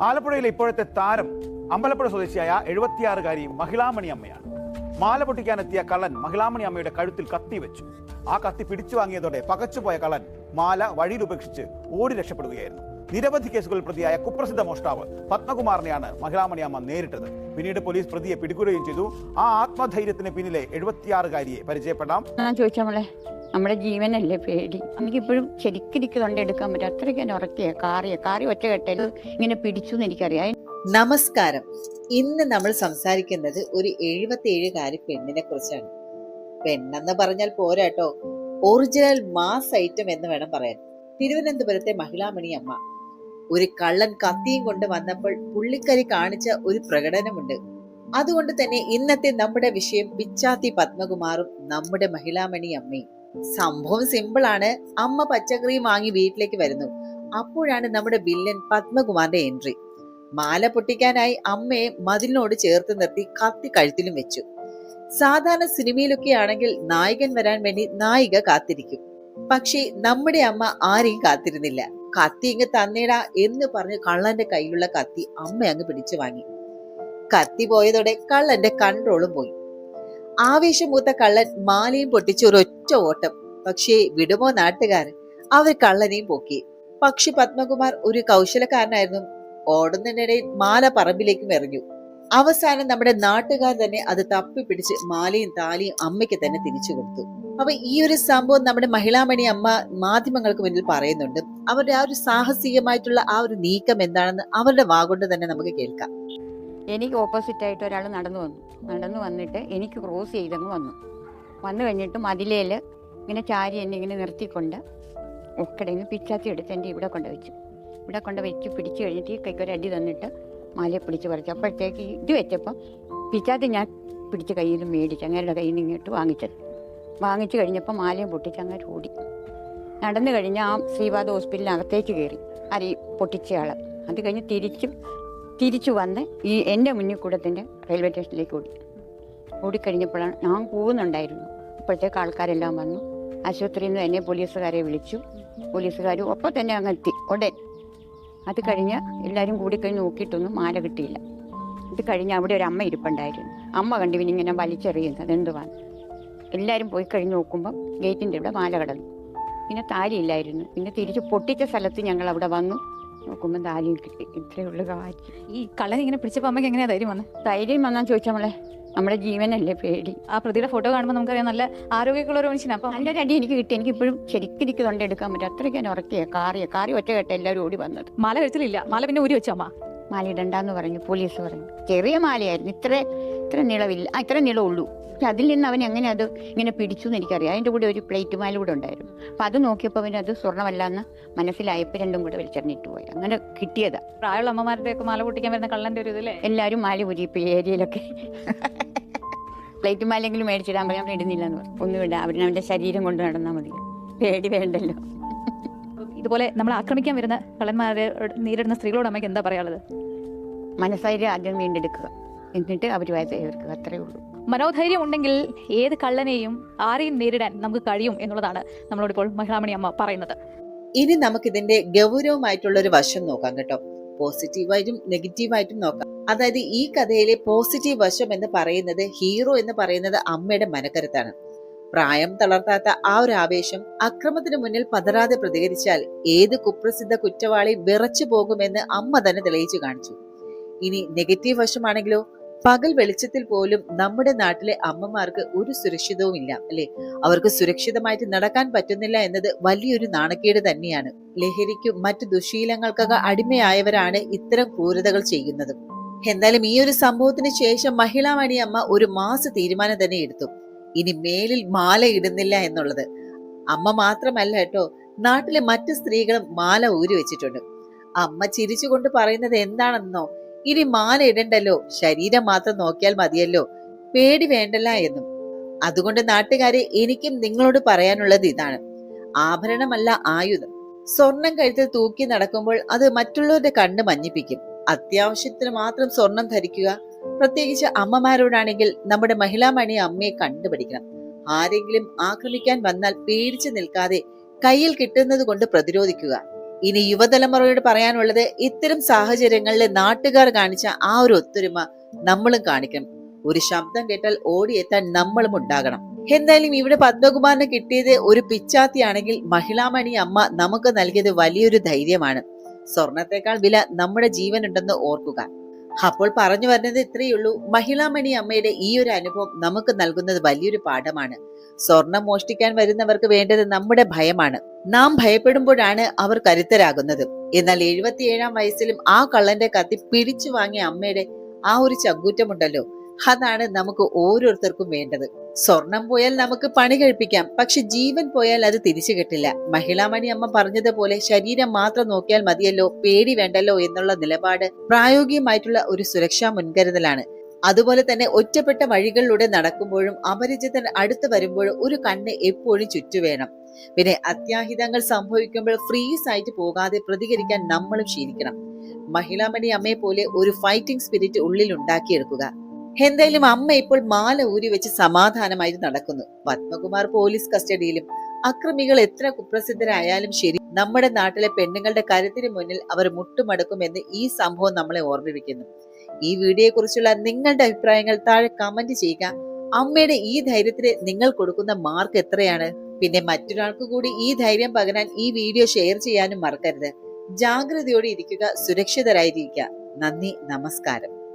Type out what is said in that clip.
ആലപ്പുഴയിലെ ഇപ്പോഴത്തെ താരം അമ്പലപ്പുഴ സ്വദേശിയായ എഴുപത്തിയാറുകാരി മഹിളാമണി അമ്മയാണ്. മാല പൊട്ടിക്കാനെത്തിയ കള്ളൻ മഹിളാമണി അമ്മയുടെ കഴുത്തിൽ കത്തി വെച്ചു. ആ കത്തി പിടിച്ചു വാങ്ങിയതോടെ പകച്ചുപോയ കള്ളൻ മാല വഴിയിൽ ഉപേക്ഷിച്ച് ഓടി രക്ഷപ്പെടുകയായിരുന്നു. നിരവധി കേസുകളിൽ പ്രതിയായ കുപ്രസിദ്ധ മോഷ്ടാവ് പത്മകുമാറിനെയാണ് മഹിളാമണി അമ്മ നേരിട്ടത്. പിന്നീട് പോലീസ് പ്രതിയെ പിടികൂടുകയും ചെയ്തു. ആ ആത്മധൈര്യത്തിന് പിന്നിലെ എഴുപത്തിയാറുകാരിയെ പരിചയപ്പെടാം. നമ്മുടെ ജീവനല്ലേ പേടി? എനിക്കിപ്പോഴും ശരിക്കും തൊണ്ട എടുക്കാൻ പറ്റും. അത്രയ്ക്ക് ഞാൻ ഉറക്കിയ. കാറിയ. കാറി ഒറ്റ കെട്ടൽ ഇങ്ങനെ പിടിച്ചു എന്ന് എനിക്കറിയാം. നമസ്കാരം. ഇന്ന് നമ്മൾ സംസാരിക്കുന്നത് ഒരു എഴുപത്തിയേഴുകാരി പെണ്ണിനെ കുറിച്ചാണ്. പെണ്ണെന്ന് പറഞ്ഞാൽ പോരാട്ടോ ഒറിജിനൽ മാസ് ഐറ്റം എന്ന് വേണം പറയാൻ. തിരുവനന്തപുരത്തെ മഹിളാമണി അമ്മ. ഒരു കള്ളൻ കത്തിയും കൊണ്ട് വന്നപ്പോൾ പുള്ളിക്കരി കാണിച്ച ഒരു പ്രകടനമുണ്ട്. അതുകൊണ്ട് തന്നെ ഇന്നത്തെ നമ്മുടെ വിഷയം പിച്ചാത്തി പത്മകുമാറും നമ്മുടെ മഹിളാമണി അമ്മയും. സംഭവം സിമ്പിൾ ആണ്. അമ്മ പച്ചക്കറിയും വാങ്ങി വീട്ടിലേക്ക് വരുന്നു. അപ്പോഴാണ് നമ്മുടെ വില്ലൻ പത്മകുമാറിന്റെ എൻട്രി മാല പൊട്ടിക്കാനായി അമ്മയെ മതിലിനോട് ചേർത്ത് നിർത്തി കത്തി കഴുത്തിലും വെച്ചു. സാധാരണ സിനിമയിലൊക്കെ ആണെങ്കിൽ നായകൻ വരാൻ വേണ്ടി നായിക കാത്തിരിക്കും. പക്ഷേ നമ്മുടെ അമ്മ ആരെയും കാത്തിരുന്നില്ല. കത്തി ഇങ്ങ് തന്നേടാ എന്ന് പറഞ്ഞ് കള്ളന്റെ കയ്യിലുള്ള കത്തി അമ്മ അങ്ങ് പിടിച്ചു വാങ്ങി. കത്തി പോയതോടെ കള്ളന്റെ കൺട്രോളും പോയി. ആവേശം മൂത്ത കള്ളൻ മാലയും പൊട്ടിച്ച് ഒരൊറ്റ ഓട്ടം. പക്ഷേ വിടുമോ നാട്ടുകാരൻ? അവർ കള്ളനെയും പൊക്കി. പക്ഷി പത്മകുമാർ ഒരു കൗശലക്കാരനായിരുന്നു. ഓടുന്നതിനിടയിൽ മാല പറമ്പിലേക്കും എറിഞ്ഞു. അവസാനം നമ്മുടെ നാട്ടുകാർ തന്നെ അത് തപ്പി പിടിച്ച് മാലയും താലിയും അമ്മയ്ക്ക് തന്നെ തിരിച്ചു കൊടുത്തു. അപ്പൊ ഈ ഒരു സംഭവം നമ്മുടെ മഹിളാമണി അമ്മ മാധ്യമങ്ങൾക്ക് മുന്നിൽ പറയുന്നുണ്ട്. അവരുടെ ആ ഒരു സാഹസികമായിട്ടുള്ള ആ ഒരു നീക്കം എന്താണെന്ന് അവരുടെ വാഗൊണ്ട് തന്നെ നമുക്ക് കേൾക്കാം. എനിക്ക് ഓപ്പോസിറ്റ് ആയിട്ട് ഒരാൾ നടന്നു വന്നു. നടന്നു വന്നിട്ട് എനിക്ക് ക്രോസ് ചെയ്തങ്ങ് വന്നു. വന്നു കഴിഞ്ഞിട്ട് മതിലേൽ ഇങ്ങനെ ചാരി എന്നെ ഇങ്ങനെ നിർത്തിക്കൊണ്ട് ഒക്കടങ്ങ് പിച്ചാത്തി എടുത്ത് എന്റെ ഇവിടെ കൊണ്ട് വെച്ചു. ഇവിടെ കൊണ്ട് വെച്ച് പിടിച്ചു കഴിഞ്ഞിട്ട് ഈ കൈക്കൊരു അടി തന്നിട്ട് മാലയെ പിടിച്ച് പറിച്ചു. അപ്പോഴത്തേക്ക് ഇത് വെച്ചപ്പം പിച്ചാത്തി ഞാൻ പിടിച്ച് കയ്യിൽ നിന്ന് മേടിച്ച് അങ്ങേരുടെ കയ്യിൽ നിന്ന് ഇങ്ങോട്ട് വാങ്ങിച്ചത്. വാങ്ങിച്ചു കഴിഞ്ഞപ്പോൾ മാലയും പൊട്ടിച്ച് അങ്ങനെ ഓടി. നടന്നു കഴിഞ്ഞ് ആ ശ്രീപാദ ഹോസ്പിറ്റലിനകത്തേക്ക് കയറി. അരി പൊട്ടിച്ചയാൾ അത് കഴിഞ്ഞ് തിരിച്ചും തിരിച്ചു വന്ന് ഈ എന്റെ മുന്നിൽ കൂടെ റെയിൽവേ സ്റ്റേഷനിലേക്ക് ഓടി. ഓടിക്കഴിഞ്ഞപ്പോഴാണ് ഞാൻ പോകുന്നുണ്ടായിരുന്നു അപ്പോഴത്തേക്ക് ആൾക്കാരെല്ലാം വന്നു. ആശുപത്രിയിൽ നിന്ന് എന്നെ പോലീസുകാരെ വിളിച്ചു. പോലീസുകാർ ഒപ്പം തന്നെ അങ്ങ് എത്തി. ഉടൻ. അത് കഴിഞ്ഞ് എല്ലാവരും കൂടിക്കഴിഞ്ഞ് നോക്കിയിട്ടൊന്നും മാല കിട്ടിയില്ല. ഇത് കഴിഞ്ഞ് അവിടെ ഒരു അമ്മ ഇരിപ്പുണ്ടായിരുന്നു. അമ്മ കണ്ടു ഇങ്ങനെ വലിച്ചെറിയുന്നത് അതെന്തുവാണ് എല്ലാവരും പോയി കഴിഞ്ഞ് നോക്കുമ്പം ഗേറ്റിന്റെ ഇവിടെ മാല കടന്നു. പിന്നെ താലിയില്ലായിരുന്നു. പിന്നെ തിരിച്ച് പൊട്ടിച്ച സ്ഥലത്ത് ഞങ്ങൾ അവിടെ വന്നു. നോക്കുമ്പോൾ കിട്ടി ഇത്രയേ ഉള്ളു കാര്യം. ഈ കളർ ഇങ്ങനെ പിടിച്ചപ്പോൾ അമ്മയ്ക്ക് എങ്ങനെയാ ധൈര്യം വന്നത് ധൈര്യം വന്നാൽ ചോദിച്ചാൽ നമ്മളെ നമ്മുടെ ജീവനല്ലേ പേടി. ആ പ്രതിയുടെ ഫോട്ടോ കാണുമ്പോൾ നമുക്കറിയാം നല്ല ആരോഗ്യമുള്ള ഒരു മനുഷ്യനാണ് അപ്പോൾ നല്ലൊരു അടി എനിക്ക് കിട്ടി. എനിക്ക് ഇപ്പോഴും ശരിക്കും എനിക്ക് തൊണ്ടെടുക്കാൻ പറ്റും. അത്രയ്ക്ക് ഞാൻ ഉറക്കിയ. കാറിയ. കാറി ഒറ്റ കെട്ട എല്ലാവരും ഓടി വന്നത്. മാല കഴുത്തിലില്ല. മാല പിന്നെ ഊരി വെച്ചു അമ്മ? മാല ഇടണ്ടെന്ന് പറഞ്ഞു പോലീസ് പറഞ്ഞു. ചെറിയ മാലയായിരുന്നു ഇത്ര ഇത്ര നീളമില്ല ആ ഇത്ര നീളമുള്ളൂ പക്ഷെ അതിൽ നിന്ന് അവൻ എങ്ങനെ അത് ഇങ്ങനെ പിടിച്ചു എന്ന് എനിക്കറിയാം. അതിന്റെ കൂടെ ഒരു പ്ലേറ്റ് മാല കൂടെ ഉണ്ടായിരുന്നു. അപ്പം അത് നോക്കിയപ്പോൾ അവൻ അത് സ്വർണമല്ല എന്ന് മനസ്സിലായപ്പോൾ രണ്ടും കൂടെ വലിച്ചെറിഞ്ഞിട്ട് പോയി. അങ്ങനെ കിട്ടിയതാ. പ്രായമുള്ള അമ്മമാരുടെ ഒക്കെ മാല പൊട്ടിക്കാൻ വരുന്ന കള്ളന്റെ ഒരു ഇതില്ലേ എല്ലാവരും മാല ഈ ഏരിയയിലൊക്കെ. പ്ലേറ്റ് മാലെങ്കിലും മേടിച്ചിടാൻ പറയാൻ ഇടുന്നില്ല എന്ന് പറഞ്ഞു. ഒന്നും ഇടാം അവരുടെ അവന്റെ ശരീരം കൊണ്ട് നടന്നാൽ മതി. പേടി വേണ്ടല്ലോ. ഇതുപോലെ നമ്മൾ ആക്രമിക്കാൻ വരുന്ന കള്ളന്മാരെ നേരിടുന്ന സ്ത്രീകളോട് അമ്മയ്ക്ക് എന്താ പറയാനുള്ളത്? മനസ്സൈര്യം ആദ്യം വീണ്ടെടുക്കുക. എന്നിട്ട് അവരുമായി തീർക്കുക അത്രയേ ഉള്ളൂ. മനോധൈര്യം ഉണ്ടെങ്കിൽ ഏത് കള്ളനെയും ആരെയും നേരിടാൻ നമുക്ക് കഴിയും എന്നുള്ളതാണ് നമ്മളോട് ഇപ്പോൾ മഹിളാമണി അമ്മ പറയുന്നത്. ഇനി നമുക്ക് ഇതിന്റെ ഗൗരവമായിട്ടുള്ള ഒരു വശം നോക്കാം കേട്ടോ. പോസിറ്റീവായിട്ടും നെഗറ്റീവായിട്ടും നോക്കാം. അതായത് ഈ കഥയിലെ പോസിറ്റീവ് വശം എന്ന് പറയുന്നത് ഹീറോ എന്ന് പറയുന്നത് അമ്മയുടെ മനക്കരുത്താണ്. പ്രായം തളർത്താത്ത ആ ഒരു ആവേശം അക്രമത്തിന് മുന്നിൽ പതരാതെ പ്രതികരിച്ചാൽ ഏത് കുപ്രസിദ്ധ കുറ്റവാളി വിറച്ചു പോകുമെന്ന് അമ്മ തന്നെ തെളിയിച്ചു കാണിച്ചു. ഇനി നെഗറ്റീവ് വശമാണെങ്കിലോ? പകൽ വെളിച്ചത്തിൽ പോലും നമ്മുടെ നാട്ടിലെ അമ്മമാർക്ക് ഒരു സുരക്ഷിതവും ഇല്ല അല്ലെ? അവർക്ക് സുരക്ഷിതമായിട്ട് നടക്കാൻ പറ്റുന്നില്ല എന്നത് വലിയൊരു നാണക്കേട് തന്നെയാണ്. ലഹരിക്കും മറ്റു ദുശീലങ്ങൾക്കൊക്കെ അടിമയായവരാണ് ഇത്തരം ക്രൂരതകൾ ചെയ്യുന്നത്. എന്തായാലും ഈ ഒരു സംഭവത്തിന് ശേഷം മഹിളാമണി അമ്മ ഒരു മാസ തീരുമാനം തന്നെ എടുത്തു. ഇനി മേലിൽ മാല ഇടുന്നില്ല എന്നുള്ളത്. അമ്മ മാത്രമല്ല കേട്ടോ നാട്ടിലെ മറ്റു സ്ത്രീകളും മാല ഊരി വെച്ചിട്ടുണ്ട്. അമ്മ ചിരിച്ചുകൊണ്ട് പറയുന്നത് എന്താണെന്നോ? ഇനി മാല ഇടണ്ടല്ലോ ശരീരം മാത്രം നോക്കിയാൽ മതിയല്ലോ പേടി വേണ്ടല്ല എന്നും. അതുകൊണ്ട് നാട്ടുകാരെ എനിക്കും നിങ്ങളോട് പറയാനുള്ളത് ഇതാണ്. ആഭരണമല്ല ആയുധം. സ്വർണം കഴുത്തിൽ തൂക്കി നടക്കുമ്പോൾ അത് മറ്റുള്ളവരുടെ കണ്ണ് മഞ്ഞിപ്പിക്കും. അത്യാവശ്യത്തിന് മാത്രം സ്വർണം ധരിക്കുക പ്രത്യേകിച്ച് അമ്മമാരോടാണെങ്കിൽ നമ്മുടെ മഹിളാമണി അമ്മയെ കണ്ടുപിടിക്കണം. ആരെങ്കിലും ആക്രമിക്കാൻ വന്നാൽ പേടിച്ചു നിൽക്കാതെ കയ്യിൽ കിട്ടുന്നത് കൊണ്ട് പ്രതിരോധിക്കുക. ഇനി യുവതലമുറയോട് പറയാനുള്ളത് ഇത്തരം സാഹചര്യങ്ങളിൽ നാട്ടുകാർ കാണിച്ച ആ ഒരു ഒത്തൊരുമ നമ്മളും കാണിക്കണം. ഒരു ശബ്ദം കേട്ടാൽ ഓടിയെത്താൻ നമ്മളും ഉണ്ടാകണം. എന്തായാലും ഇവിടെ പത്മകുമാറിന് കിട്ടിയത് ഒരു പിച്ചാത്തിയാണെങ്കിൽ മഹിളാമണി അമ്മ നമുക്ക് നൽകിയത് വലിയൊരു ധൈര്യമാണ്. സ്വർണത്തെക്കാൾ വില നമ്മുടെ ജീവനുണ്ടെന്ന് ഓർക്കുക. അപ്പോൾ പറഞ്ഞു വരുന്നത് ഇത്രയേ ഉള്ളൂ. മഹിളാമണി അമ്മയുടെ ഈ ഒരു അനുഭവം നമുക്ക് നൽകുന്നത് വലിയൊരു പാഠമാണ്. സ്വർണം മോഷ്ടിക്കാൻ വരുന്നവർക്ക് വേണ്ടത് നമ്മുടെ ഭയമാണ്. നാം ഭയപ്പെടുമ്പോഴാണ് അവർ കരുത്തരാകുന്നത്. എന്നാൽ എഴുപത്തിയേഴാം വയസ്സിലും ആ കള്ളന്റെ കത്തി പിടിച്ചു വാങ്ങിയ അമ്മയുടെ ആ ഒരു ചങ്കൂറ്റമുണ്ടല്ലോ. അതാണ് നമുക്ക് ഓരോരുത്തർക്കും വേണ്ടത്. സ്വർണം പോയാൽ നമുക്ക് പണി കഴിപ്പിക്കാം പക്ഷെ ജീവൻ പോയാൽ അത് തിരിച്ചു കിട്ടില്ല. മഹിളാമണി അമ്മ പറഞ്ഞതുപോലെ ശരീരം മാത്രം നോക്കിയാൽ മതിയല്ലോ പേടി വേണ്ടല്ലോ എന്നുള്ള നിലപാട് പ്രായോഗികമായിട്ടുള്ള ഒരു സുരക്ഷാ മുൻകരുതലാണ്. അതുപോലെ തന്നെ ഒറ്റപ്പെട്ട വഴികളിലൂടെ നടക്കുമ്പോഴും അപരിചിതൻ അടുത്ത് വരുമ്പോഴും ഒരു കണ്ണ് എപ്പോഴും ചുറ്റുവേണം പിന്നെ അത്യാഹിതങ്ങൾ സംഭവിക്കുമ്പോൾ ഫ്രീസ് ആയിട്ട് പോകാതെ പ്രതികരിക്കാൻ നമ്മളും ശീലിക്കണം. മഹിളാമണി അമ്മയെ പോലെ ഒരു ഫൈറ്റിംഗ് സ്പിരിറ്റ് ഉള്ളിൽ ഉണ്ടാക്കിയെടുക്കുക. എന്തായാലും അമ്മ ഇപ്പോൾ മാല ഊരി വെച്ച് സമാധാനമായി നടക്കുന്നു. പത്മകുമാർ പോലീസ് കസ്റ്റഡിയിലും അക്രമികൾ എത്ര കുപ്രസിദ്ധരായാലും ശരി നമ്മുടെ നാട്ടിലെ പെണ്ണുങ്ങളുടെ കരുത്തിന് മുന്നിൽ അവർ മുട്ടുമടക്കുമെന്ന് ഈ സംഭവം നമ്മളെ ഓർമ്മിപ്പിക്കുന്നു. ഈ വീഡിയോയെ കുറിച്ചുള്ള നിങ്ങളുടെ അഭിപ്രായങ്ങൾ താഴെ കമന്റ് ചെയ്യുക. അമ്മയുടെ ഈ ധൈര്യത്തിന് നിങ്ങൾ കൊടുക്കുന്ന മാർക്ക് എത്രയാണ്? പിന്നെ മറ്റൊരാൾക്ക് കൂടി ഈ ധൈര്യം പകരാൻ ഈ വീഡിയോ ഷെയർ ചെയ്യാനും മറക്കരുത്. ജാഗ്രതയോടെ ഇരിക്കുക സുരക്ഷിതരായിരിക്കുക. നന്ദി നമസ്കാരം.